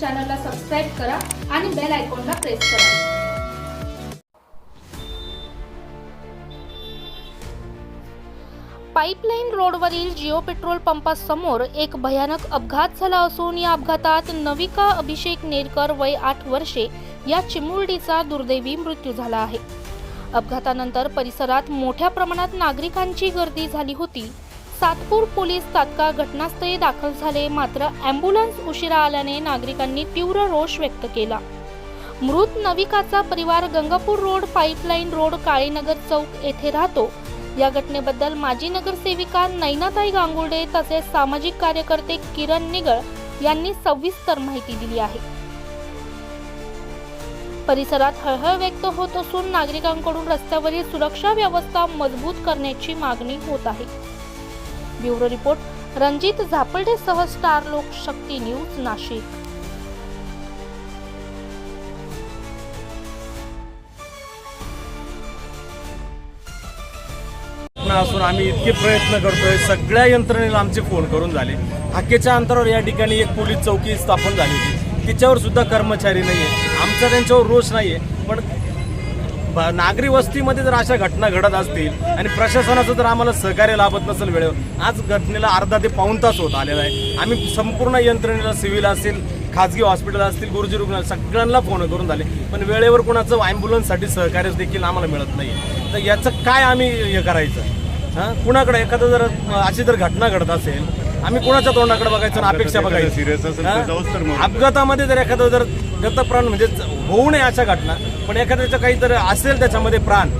चॅनलला सबस्क्राईब करा आणि बेल आयकॉनला प्रेस करा. पाईपलाईन रोडवरील जिओ पेट्रोल पंपासमोर एक भयानक अपघात झाला असून या अपघातात नविका अभिषेक नेरकर वय आठ वर्षे या चिमुरडीचा दुर्दैवी मृत्यू झाला आहे. अपघातानंतर परिसरात मोठ्या प्रमाणात नागरिकांची गर्दी झाली होती. सातपूर पोलीस तात्काळ घटनास्थळी दाखल झाले. मात्र अँब्युलन्स उशिरा आल्याने नागरिकांनी तीव्र रोष व्यक्त केला. मृत नविकाचा परिवार Gangapur road pipeline road Kalinagar चौक येथे राहतो. या घटनेबद्दल माजी नगरसेविका नैनाताई गांगुर्डे तसेच सामाजिक कार्यकर्ते किरण निगळ यांनी सविस्तर माहिती दिली आहे. परिसरात हळहळ व्यक्त होत असून नागरिकांकडून रस्त्यावरील सुरक्षा व्यवस्था मजबूत करण्याची मागणी होत आहे. ब्युरो रिपोर्ट रणजित झापलडेसह स्टार लोकशक्ती न्यूज नाशिक. असून आम्ही इतके प्रयत्न करतोय सगळ्या यंत्रणेला आमचे फोन करून झाले. हाकेच्या अंतरावर या ठिकाणी एक पोलीस चौकी स्थापन झाली होती. तिच्यावर सुद्धा कर्मचारी नाहीये. आमचा त्यांच्यावर रोष नाहीये पण नागरी वस्तीमध्ये जर अशा घटना घडत असतील आणि प्रशासनाचं जर आम्हाला सहकार्य लाभत नसेल वेळेवर आज घटनेला अर्धा ते पाऊण तास होत आलेला आहे. आम्ही संपूर्ण यंत्रणेला सिव्हिल असेल खाजगी हॉस्पिटल असतील गुरुजी रुग्ण सगळ्यांना फोन करून झाले. पण वेळेवर कोणाचं ॲम्ब्युलन्ससाठी सहकार्य देखील आम्हाला मिळत नाही तर याचं काय आम्ही हे करायचं? हां? कुणाकडे एखादं जर अशी जर घटना घडत असेल आम्ही कुणाच्या तोंडाकडे बघायचं आणि अपेक्षा बघायची. अपघातामध्ये जर एखादं जर गतप्राण म्हणजे होऊ नये अशा घटना पण एखाद्याचं काहीतरी असेल त्याच्यामध्ये प्राण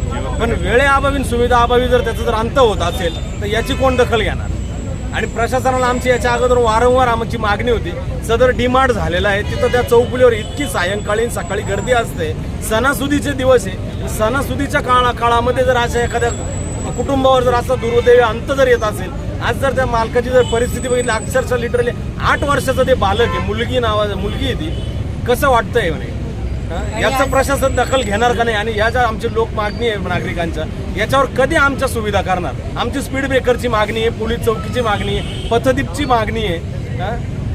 पण वेळेअभावी सुविधा अभावी जर त्याचा जर अंत होत असेल तर याची कोण दखल घेणार? आणि प्रशासनाला आमची याच्या अगोदर वारंवार आमची मागणी होती सदर डिमांड झालेला आहे तिथं त्या चौकुलीवर इतकी सायंकाळी सकाळी गर्दी असते सणासुदीचे दिवस आहे सणासुदीच्या काळा काळामध्ये जर अशा एखाद्या कुटुंबावर जर असा दुर्दैवी अंत जर येत असेल आज जर त्या मालकाची जर परिस्थिती बघितली अक्षरशः लिटरली आठ वर्षाचं ते बालक आहे मुलगी नावा मुलगी आहे ती कसं वाटतंय म्हणे? याचं प्रशासन दखल घेणार का नाही? आणि या ज्या आमची लोक मागणी आहे नागरिकांच्या याच्यावर कधी आमच्या सुविधा करणार? आमची स्पीड ब्रेकरची मागणी आहे पोलीस चौकीची मागणी आहे पथदीपची मागणी आहे हा?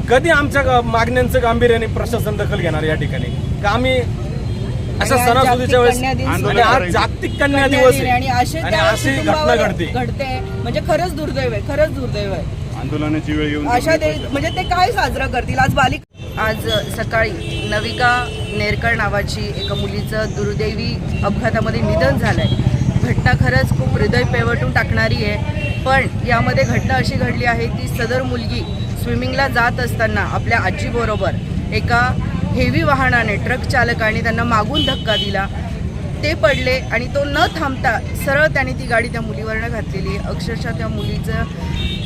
कधी आमच्या मागण्यांचं गांभीर्याने प्रशासन दखल घेणार या ठिकाणी? का आम्ही अशा सणासुदीच्या वेळेस आज. जागतिक कन्या कन्या दिवस आणि अशी घटना घडते. घडते. म्हणजे खरंच दुर्दैव आहे खरंच दुर्दैव आहे. आंदोलनाची वेळ येऊन अशा म्हणजे ते काय साजरं करतील? आज बालिक आज सकाळी नविका नेरकर नावाची एका मुलीचं दुर्दैवी अपघातामध्ये निधन झालं आहे घटना खरंच खूप हृदय पेवटून टाकणारी आहे. पण यामध्ये घटना अशी घडली आहे की सदर मुलगी स्विमिंगला जात असताना आपल्या आजीबरोबर एका हेवी वाहनाने ट्रक चालकाने त्यांना मागून धक्का दिला. ते पडले आणि तो न थांबता सरळ त्याने ती गाडी त्या मुलीवरनं घातलेली आहे. अक्षरशः त्या मुलीचं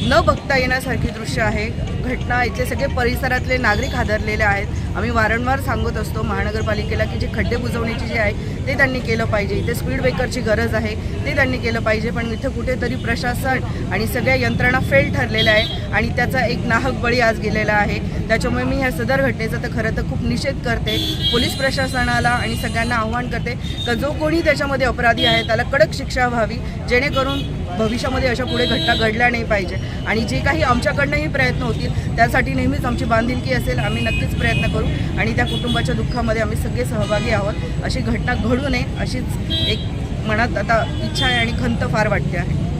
न बघता येण्यासारखी दृश्य आहे. घटना इथले सगळे परिसरातले नागरिक हादरलेले आहेत. आम्ही वारंवार सांगत असतो महानगरपालिकेला की जे खड्डे बुजवण्याची जे आहे ते त्यांनी केलं पाहिजे. इथे स्पीड ब्रेकरची गरज आहे ते त्यांनी केलं पाहिजे. पण इथं कुठेतरी प्रशासन आणि सगळ्या यंत्रणा फेल ठरलेल्या आहे आणि त्याचा एक नाहक बळी आज गेलेला आहे. त्याच्यामुळे मी ह्या सदर घटनेचा तर खरं तर खूप निषेध करते. पोलीस प्रशासनाला आणि सगळ्यांना आव्हान करते. का जो कोणी त्याच्यामध्ये अपराधी आहे त्याला कडक शिक्षा व्हावी. जेणेकरून भविष्यामध्ये अशा पुढे घटना घडल्या नाही पाहिजे. आणि जे काही आमच्याकडनंही प्रयत्न होतील त्यासाठी नेहमीच आमची बांधिलकी असेल आम्ही नक्कीच प्रयत्न करू. आणि त्या कुटुंबाच्या दुःखामध्ये आम्ही सगळे सहभागी आहोत. अशी घटना घडू नये अशीच एक मनात आता इच्छा आहे आणि खंत फार वाटते आहे.